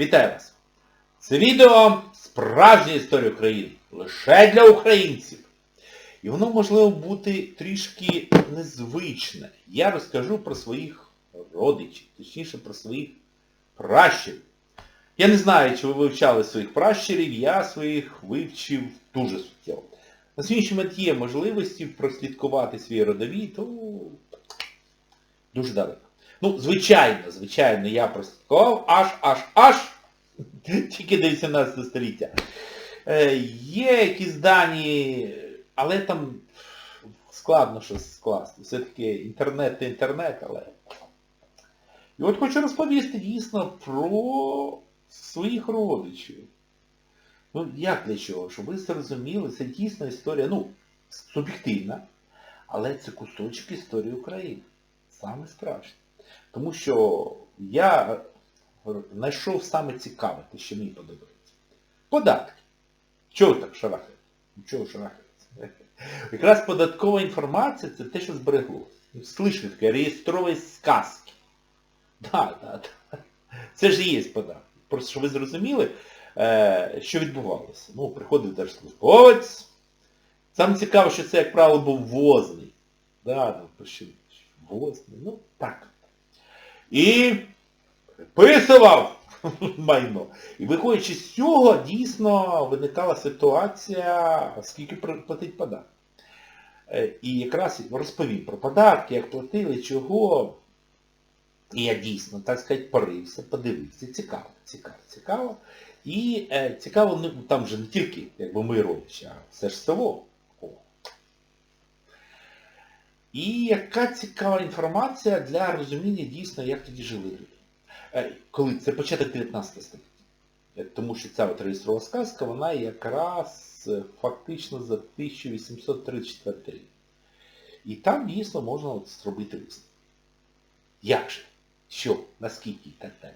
Вітаю вас! Це відео справжня історія України. Лише для українців. І воно можливо бути трішки незвичне. Я розкажу про своїх родичів, точніше про своїх пращурів. Я не знаю, чи ви вивчали своїх пращурів, я своїх вивчив дуже суттєво. На сьогоднішній момент є можливості прослідкувати свій родовід, то дуже далеко. Ну, звичайно, звичайно, я прослідкував аж, аж, аж, тільки до 18 століття. Е, є якісь дані, але там складно щось скласти. Все-таки інтернет то інтернет, але... І от хочу розповісти дійсно про своїх родичів. Ну, як для чого? Щоб ви зрозуміли, це дійсно історія, ну, суб'єктивна, але це кусочок історії України. Саме страшне. Тому що я знайшов саме цікаве, те, що мені подобається. Податки. Чого так шарахаєте? Чого шарахаєте? Якраз податкова інформація це те, що збереглося. Слышали таке, реєстрові сказки. Так, так, так. Це ж і є податки. Просто щоб ви зрозуміли, е, що відбувалося. Ну, приходив держслужбовець. Саме цікаво, що це, як правило, був возний. Да, ну, возний, ну, так. І приписував майно. І виходячи з цього, дійсно виникала ситуація, скільки платить податок. Е, І якраз розповім про податки, як платили, чого. І я дійсно, так сказати, порився, подивився. Цікаво, цікаво, цікаво. І е, цікаво, ну, там же не тільки, якби ми родичі, а все ж село. О. І яка цікава інформація для розуміння дійсно, як тоді жили люди. Е, коли це початок 19 століття. Е, Тому що ця реєстрова сказка, вона якраз е, фактично за 1834 рік. І там дійсно можна от зробити висновок. Як же? Що? Наскільки і так далі.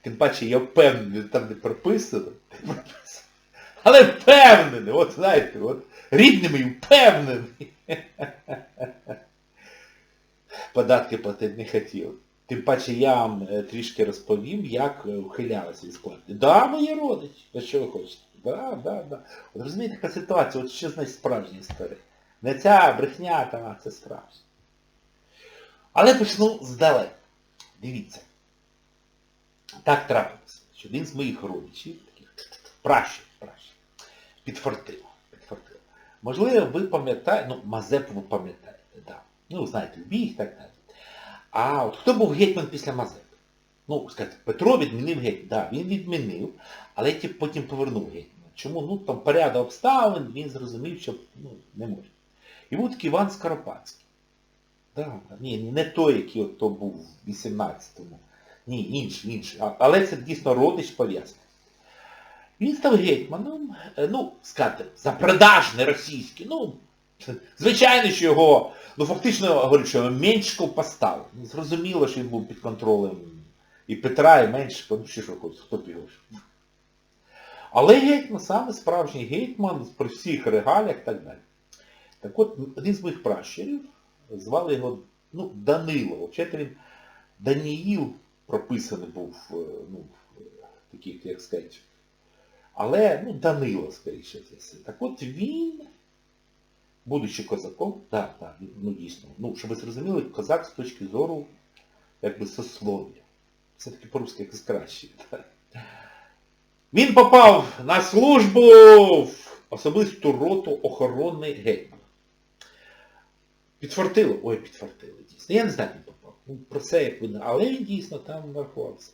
Тим паче я впевнений, там не прописано. Але впевнений, от знаєте, от рідний мій впевнений. Податки платити не хотів. Тим паче я вам е, трішки розповім, як е, ухилялися від сплати. Да, мої родичі, а що ви хочете? Да, да, да. От розумієте, така ситуація, от що значить справжня історія. Не ця брехня, там, а це справжня. Але почну здалека. Дивіться. Так трапилося, що один з моїх родичів, таких пращих, пращих, підфартило. підфартило. Можливо, ви пам'ятаєте, ну, Мазепу ви пам'ятаєте, да. Ну, знаєте, біг так далі. А от хто був гетьман після Мазепи? Ну, сказати, Петро відмінив гетьман. Да, він відмінив, але потім повернув гетьмана. Чому? Ну, там порядок обставин, він зрозумів, що ну, не може. І був такий Іван Скоропадський. Да, ні, не той, який от то був в 18-му. Ні, інший, інший. Але це дійсно родич пов'язаний. Він став гетьманом, е, ну, сказати, запродажний російський. Ну, звичайно, що його, ну фактично говорить, що Меншиков поставив. Ну, Зрозуміло, що він був під контролем і Петра, і Меншикова, ну що ж ви хто б його. Але гетьман, саме справжній гетьман, при всіх регаліях і так далі. Так от, один з моїх пращурів, звали його ну, Данило. Взагалі він Даніїл прописаний був, е, ну, в таких, як сказати. Але, ну, Данило, скоріше все. Так от він, будучи козаком, так, так, ну дійсно, ну, щоб ви зрозуміли, козак з точки зору, якби сослов'я. Все-таки по-русски якось краще. так. Він попав на службу в особисту роту охорони гетьмана. Підфартило? Ой, підфартило, дійсно. Я не знаю, він попав. Ну, про це як видно. Але він дійсно там нарахувався.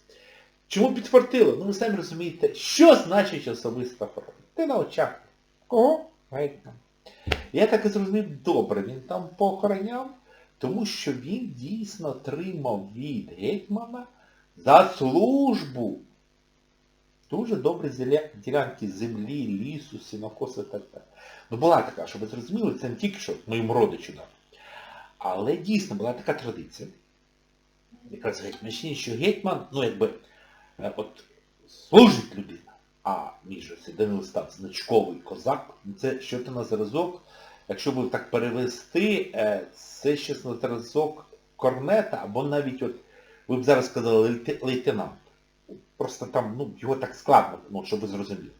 Чому підфартило? Ну ви самі розумієте, що значить особиста охорона? Ти на очах. Кого? Гетьман. Я так і зрозумів, добре, він там поохороняв, тому що він дійсно отримав від гетьмана за службу дуже добрі ділянки землі, лісу, сінокоси так далі. Ну була така, щоб ви зрозуміли, це не тільки що моєму родичу дав. Але дійсно була така традиція, якраз гетьманщині, що гетьман, ну якби, е, от служить людина, а між ось Данило став значковий козак, це що то на зразок, якщо би так перевести, е, це щось на зразок корнета, або навіть от, ви б зараз сказали лейтенант. просто там, ну, його так складно, ну, щоб ви зрозуміли.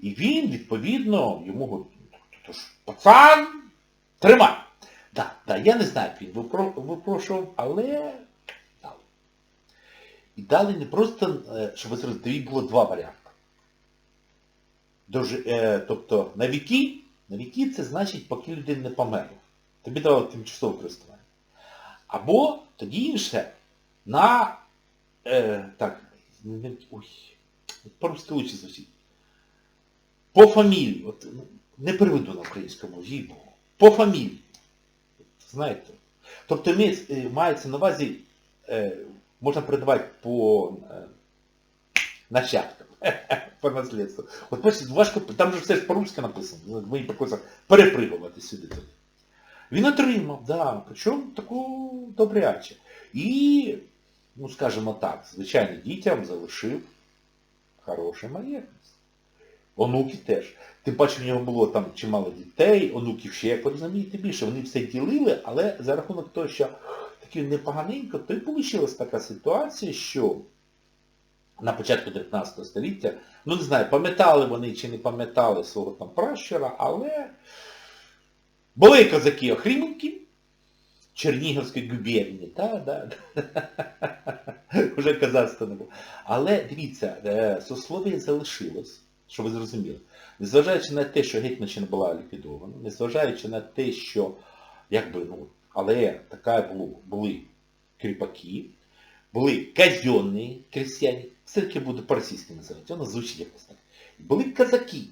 І він, відповідно, йому говорить, «Ну, ж, пацан, тримай. Да, да, я не знаю, як він випрошував, але. І дали не просто, е, щоб ви зрозуміли, було два варіанти. Е, тобто на віки, на віки це значить, поки людина не померла. Тобі дали тимчасове користування. Або тоді інше на... Е, так, по-русски лучше звучить. По фамілії. От, ну, не переведу на українському, їй Богу. По фамілії. Знаєте? Тобто е, мається на увазі, е, можна передавати по е, нащадкам, по наслідству. От бачите, важко, там же все ж по-русски написано, мені приходиться перепригувати сюди. Він отримав, да, причому таку добряче. І, ну скажімо так, звичайно, дітям залишив хороший маєтність. Онуки теж. Тим паче в нього було там чимало дітей, онуків ще, як розумієте, більше. Вони все ділили, але за рахунок того, що таки непоганенько, то й вийшла така ситуація, що на початку 19 століття, ну не знаю, пам'ятали вони чи не пам'ятали свого там пращура, але були козаки Охрімівки, Чернігівської губернії, та, да, вже казацтва не було. Але дивіться, е, сослов'я залишилось, що ви зрозуміли. Незважаючи на те, що Гетьманщина була ліквідована, незважаючи на те, що, якби, ну, але така було, були кріпаки, були казенні крестьяни, все-таки буду по-російськи називати, воно звучить якось так. Були казаки.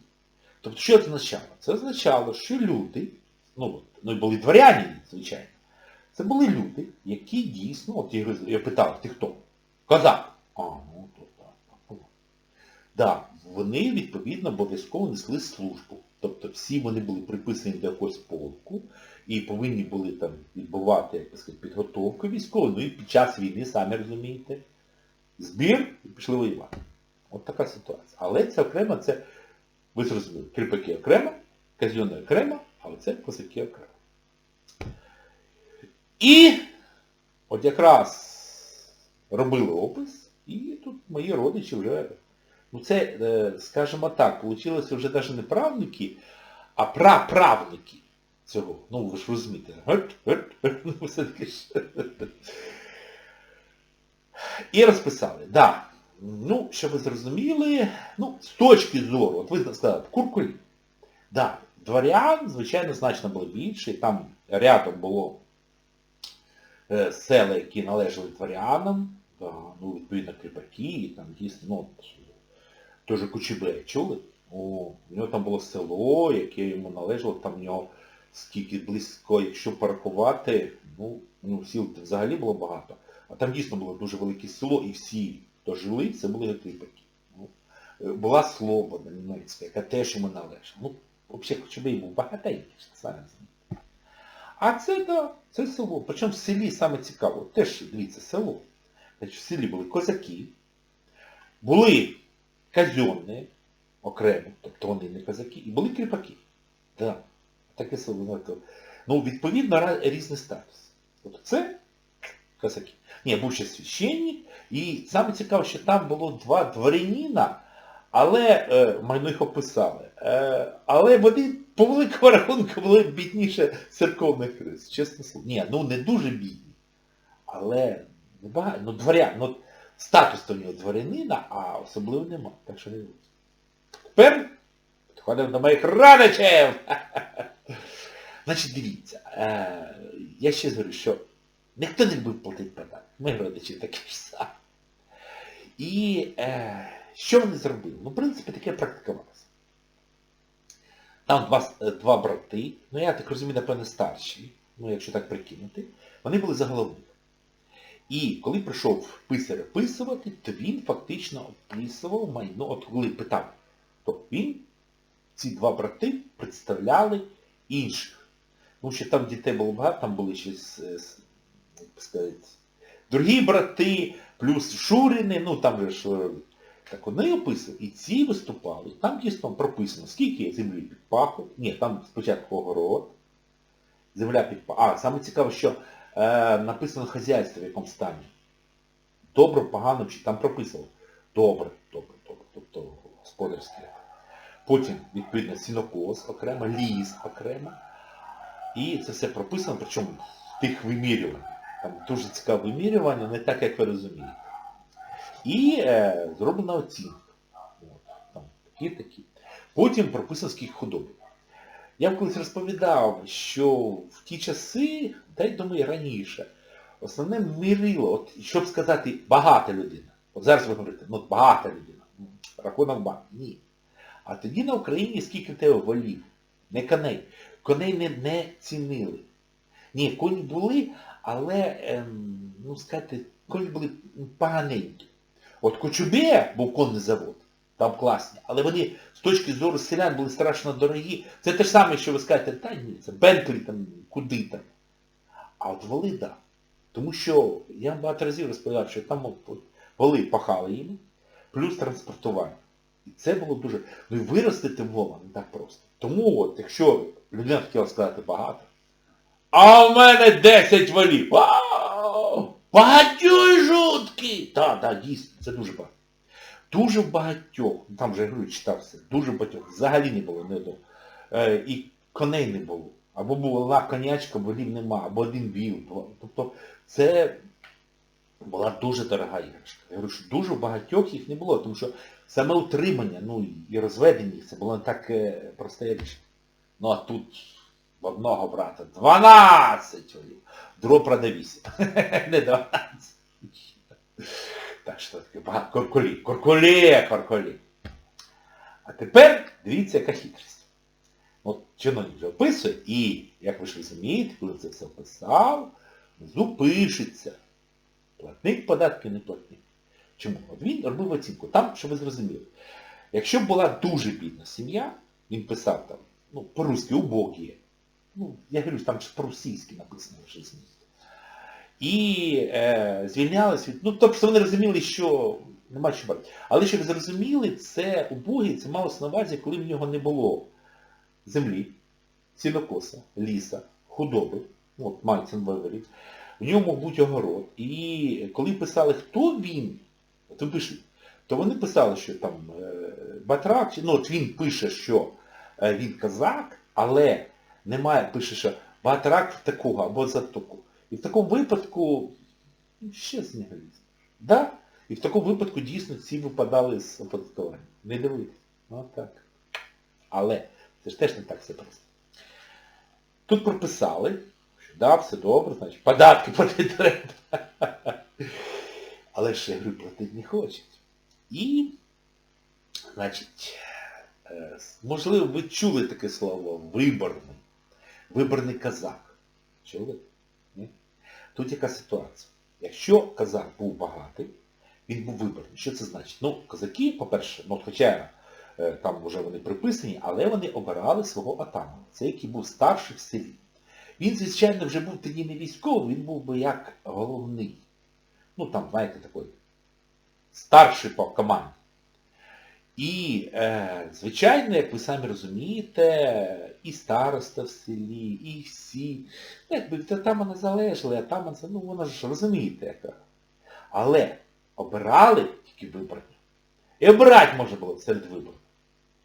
Тобто, що це означало? Це означало, що люди, ну, ну і були дворяні, звичайно, це були люди, які дійсно, от я, питав, ти хто? Козак. А, ну то так. так, ну. Да, вони, відповідно, обов'язково несли службу. Тобто всі вони були приписані до якогось полку і повинні були там відбувати, як сказати, підготовку військову, ну і під час війни, самі розумієте, збір і пішли воювати. От така ситуація. Але це окремо, це, ви зрозуміли, кріпаки окремо, казьони окремо, але це козаки окремо. І от якраз робили опис, і тут мої родичі вже, ну це, е, скажімо так, вийшло вже навіть не правнуки, а праправнуки цього. Ну, ви ж розумієте. Ну, все-таки ж. І розписали, да. Ну, щоб ви зрозуміли, ну, з точки зору, от ви сказали, куркулі. Да, дворян, звичайно, значно було більше, там рядом було е, села, які належали дворянам, ну, відповідно, кріпаки, і там дійсно, ну, теж Кучебе, чули? О, у нього там було село, яке йому належало, там в нього скільки близько, якщо порахувати, ну, ну сіл взагалі було багато. Там дійсно було дуже велике село, і всі, хто жили, це були кріпаки. Ну, е, була Слобода німецька, яка теж йому належала. Ну, взагалі Кучебей був багатенький, самі знаєте. А це, да, це село. Причому в селі саме цікаво. Теж, дивіться, село. Значить, в селі були козаки, були казенні, окремо, тобто вони не козаки, і були кріпаки. Да. Таке село. ну, відповідно, різний статус. Тобто це козаки. Ні, був ще священник, і саме цікаво, що там було два дворянина, але, е, майно їх описали, е, але вони по великому рахунку були бідніше церковних рис, чесно слово. Ні, ну не дуже бідні, але не багато, ну дворян, ну статус то нього дворянина, а особливо нема, так що не. Тепер підходимо до моїх родичів. Значить, дивіться, е, я ще говорю, що ніхто не любив платити податки. Ми родичі такі ж самі. І е, що вони зробили? Ну, в принципі, таке практикувалося. Там два, е, два брати, ну я так розумію, напевно, старші, ну якщо так прикинути, вони були заголовними. І коли прийшов писар описувати, то він фактично описував майно, от коли питав, то він, ці два брати представляли інших. Тому що там дітей було багато, там були ще би сказати, другі брати, плюс Шурини, ну там же ж так вони описували, і ці виступали. Там дійсно прописано, скільки землі під паху. Ні, там спочатку огород, земля під паху. А, саме цікаво, що е, написано хазяйство в якому стані. Добро, погано, чи там прописано. Добре, добре, добре. Тобто господарське. Потім, відповідно, сінокос окремо, ліс окремо. І це все прописано, причому тих вимірюваннях. Там дуже цікаве вимірювання, не так, як ви розумієте. І е, зроблена оцінка. От, там такі такі. Потім прописано скільки худоби. Я колись розповідав, що в ті часи, та й думаю раніше, основне мірило, от, щоб сказати, багата людина. От зараз ви говорите, ну багата людина. Рахунок банк. Ні. А тоді на Україні скільки в тебе волів, не коней. Коней не, не цінили. Ні, коні були, але, ем, ну сказати, коні були поганенькі. От Кочубея був конний завод, там класні, але вони з точки зору селян були страшно дорогі. Це те ж саме, що ви скажете, та ні, це Бентлі там, куди там. А от воли, так. Да. Тому що я вам багато разів розповідав, що там от, воли пахали їм, плюс транспортування. І це було дуже... Ну і виростити вола не так просто. Тому от, якщо людина хотіла сказати багато, а в мене 10 волів. Вау! Багатьой жуткі! Так, так, дійсно, це дуже багато. Дуже багатьох, там же я читався, дуже багатьох, взагалі не було не одного. Е, і коней не було. Або була конячка, волів нема, або один віл. Тобто це була дуже дорога іграшка. Я говорю, що дуже багатьох їх не було, тому що саме утримання, ну і розведення їх, це було не так е, просте річ. Ну а тут в одного брата 12 волів. Другого правда 8. Не 12. Так що таке багато. Корколі. Корколі, корколі. А тепер дивіться, яка хитрість. От чиновник вже описує, і, як ви ж розумієте, коли це все описав, внизу пишеться. Платник податки не платник. Чому? От він робив оцінку. Там, щоб ви зрозуміли, якщо була дуже бідна сім'я, він писав там, ну, по-русски убогі. Ну, я говорю, там ж по-російськи написано вже зміст. І е, звільнялись від... Ну, тобто вони розуміли, що нема що брати. Але щоб зрозуміли, це убогий, це малося на увазі, коли в нього не було землі, сінокоса, ліса, худоби, от на увазі, в ньому бути огород. І коли писали, хто він, він пише, то вони писали, що там е, батрак, ну от він пише, що е, він казак, але немає, пише, що батрак такого або за такого. І в такому випадку, ну, ще ліс. Да? І в такому випадку дійсно ці випадали з оподаткування. Не дивитись. Ну так. Але це ж теж не так все просто. Тут прописали, що да, все добре, значить, податки платити треба. Але ж я говорю, платити не хочуть. І, значить, е, можливо, ви чули таке слово виборний. Виборний казак. Чули? Ні? Тут яка ситуація? Якщо казак був багатий, він був виборний. Що це значить? Ну, козаки, по-перше, ну, хоча е, там вже вони приписані, але вони обирали свого атамана. Це який був старший в селі. Він, звичайно, вже був тоді не військовий, він був би як головний. Ну там, знаєте, такий старший по команді. І, е, звичайно, як ви самі розумієте, і староста в селі, і всі, ну, якби від атамана залежали, атаман, це, ну вона ж розумієте яка. Але обирали тільки виборні. І обирати можна було серед виборів.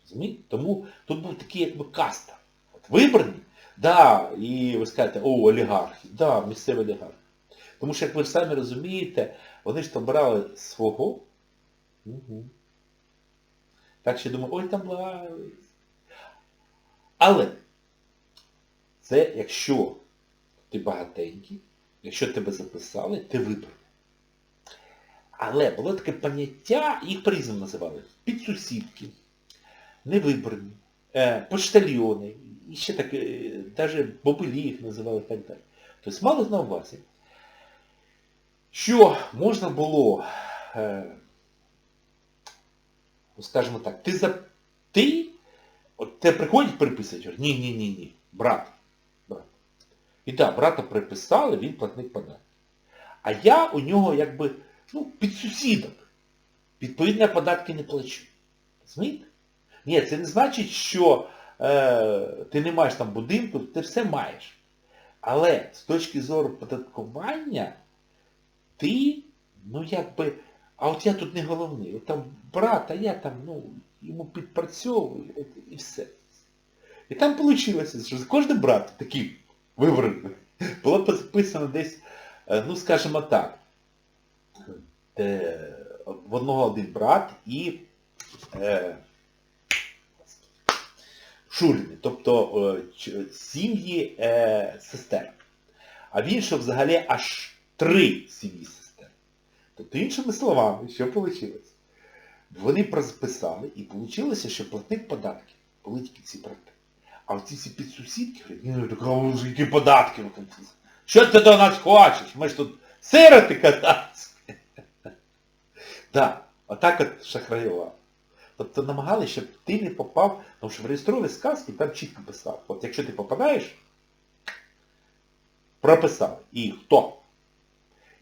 Розумієте? Тому тут був такий якби каста. От виборні, да, і ви скажете, о, олігархи, да, місцеві олігархи. Тому що, як ви самі розумієте, вони ж то брали свого. Угу. Так що думаю, ой, там благались. Але це якщо ти багатенький, якщо тебе записали, ти вибрав. Але було таке поняття, їх по-різному називали. Підсусідки, невибрані, е, поштальйони, і ще таке, навіть бобилі їх називали так далі. Тобто мало на увазі, що можна було, е, скажімо так, ти за ти, от тебе приходять приписують, ні, ні, ні, ні, брат, брат. І так, брата приписали, він платник податків. А я у нього якби, ну, під сусідок. Відповідно, я податки не плачу. Розумієте? Ні, це не значить, що е, ти не маєш там будинку, ти все маєш. Але з точки зору податкування, ти, ну якби, А от я тут не головний. От там брат, а я там, ну, йому підпрацьовую, і все. І там вийшло, що кожен брат такий вибраний. Було записано десь, е, ну скажімо так, в одного один брат і е, Шурини, тобто е, сім'ї е, сестер. А в іншого взагалі аж три сім'ї сестер. Тобто, іншими словами, що вийшло? Вони розписали і вийшло, що платник податків були тільки ці брати. А оці всі підсусідки говорять, ну так які податки. Що ти до нас хочеш? Ми ж тут сироти катаються. Так, отак от шахраювали. Тобто намагалися, щоб ти не попав, тому що в реєстрові сказки там чітко писав. От якщо ти попадаєш, прописали. І хто?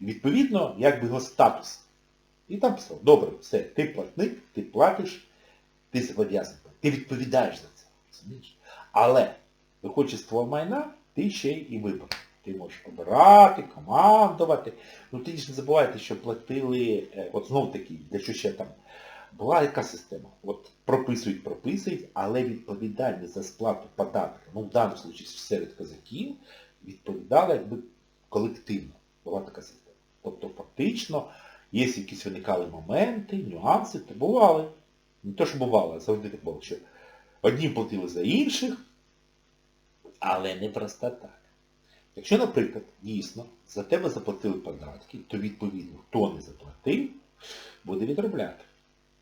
Відповідно, якби його статус. І там писав, добре, все, ти платник, ти платиш, ти зобов'язаний. Ти відповідаєш за це. розумієш? Але, твого майна, ти ще й вибор. Ти можеш обирати, командувати. Ну ти ж не забувайте, що платили, е, от знов таки, для що ще там, була яка система? От прописують, прописують, але відповідальність за сплату податків, ну в даному випадку серед козаків, відповідала якби колективно. Була така система. Тобто фактично, якщо якісь виникали моменти, нюанси, то бували. Не то, що бувало, а завжди так було, що одні платили за інших, але не просто так. Якщо, наприклад, дійсно за тебе заплатили податки, то відповідно, хто не заплатив, буде відробляти.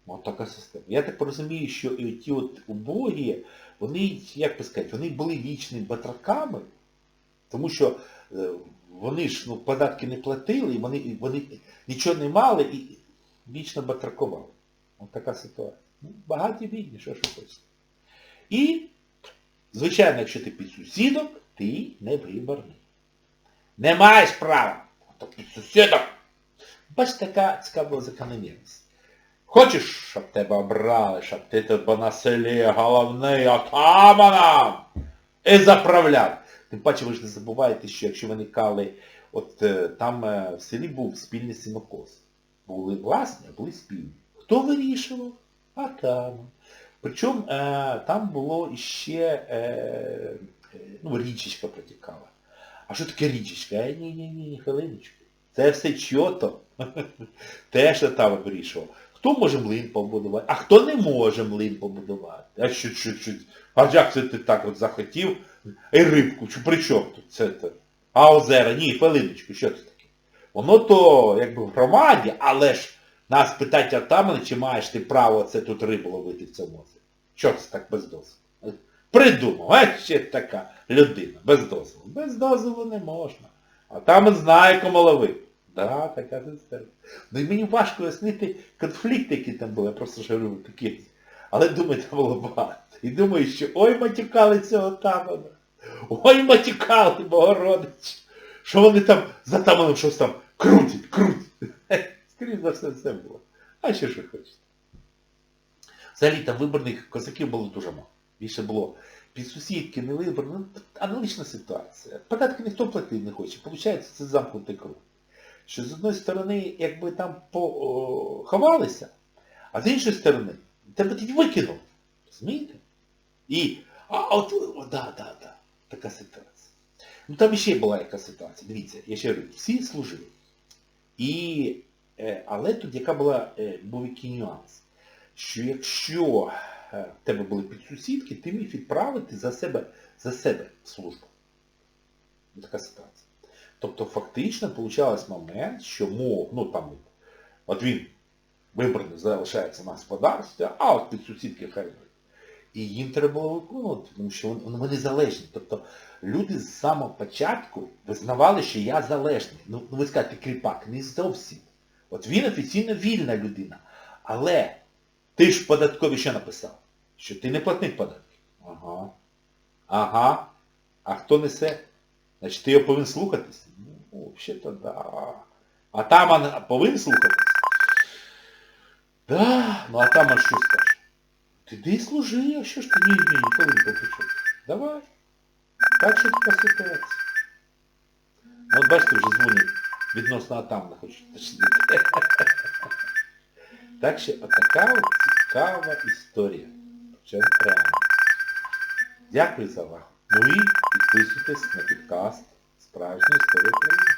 Ось така система. Я так розумію, що і ті от убогі, вони, як би сказати, вони були вічними батраками, тому що е, вони ж ну, податки не платили, вони, вони нічого не мали і вічно батракували. Ось така ситуація. Ну, багаті бідні, що ж хочете. І, звичайно, якщо ти під сусідок, ти не виборний. Не маєш права. То під сусідок. Бачите, така цікава закономірність. Хочеш, щоб тебе обрали, щоб ти був на селі головний отаманом і заправляв. Тим паче ви ж не забувайте, що якщо виникали, от е, там е, в селі був спільний сінокос. Були власні, а були спільні. Хто вирішував? Атаман. Причому е, там було іще е, е, ну, річечка протікала. А що таке річечка? Е, ні, ні, хвилиночку. Це все чото. Теж там вирішував. Хто може млин побудувати, а хто не може млин побудувати. А що, що, що? А як це ти так от захотів? І рибку, чи при чому тут це? те? А озера, ні, хвилиночку, що це таке? Воно то якби в громаді, але ж нас питать отамани, чи маєш ти право це тут рибу ловити в цьому озері. Що це так без дозволу? Придумав, а ще така людина, без дозволу. Без дозволу не можна. А там знає, кому ловити. Да, така система. Ну і мені важко пояснити конфлікти, які там були, я просто ж говорю такі. Але думаю, там було багато. І думаю, що ой матюкали цього тамана. Ой матюкали Богородич. Що вони там за таманом щось там крутять, крутять. Скоріше за все все було. А що ж ви хочете? Взагалі там виборних козаків було дуже мало. Більше було під сусідки, не виборні. Ну, аналогічна ситуація. Податки ніхто платити не хоче. Получається, це замкнутий круг. Що з одної сторони, якби там поховалися, а з іншої сторони, тебе тоді викинув. Розумієте? І, а от, о, да, да, да, така ситуація. Ну там ще була яка ситуація. Дивіться, я ще говорю, всі служили. І, е, але тут яка була, е, був який нюанс, що якщо е, в тебе були підсусідки, ти міг відправити за себе, за себе службу. Така ситуація. Тобто фактично получався момент, що мов, ну там, от він вибраний залишається на господарстві, а от під сусідки хай. І їм треба було виконувати, тому що вони, вони залежні. Тобто люди з самого початку визнавали, що я залежний. Ну, ну ви скажете, кріпак, не зовсім. От він офіційно вільна людина. Але ти ж податкові що написав? Що ти не платник податків. Ага. Ага. А хто несе? Значить, ти його повинен слухатись? Ну, взагалі-то да. А таман повинен слухатись? Да, ну а таман що скаже? Ти де служи, а що ж ти? Ні, ні, ні, коли не почув. Давай. Так що така ситуація. Ну от бачите, вже дзвонять відносно атамна хочуть. Так що отака от цікава історія. Реально. Дякую за увагу. Ну і підписуйтесь на підкаст Справжня історія України.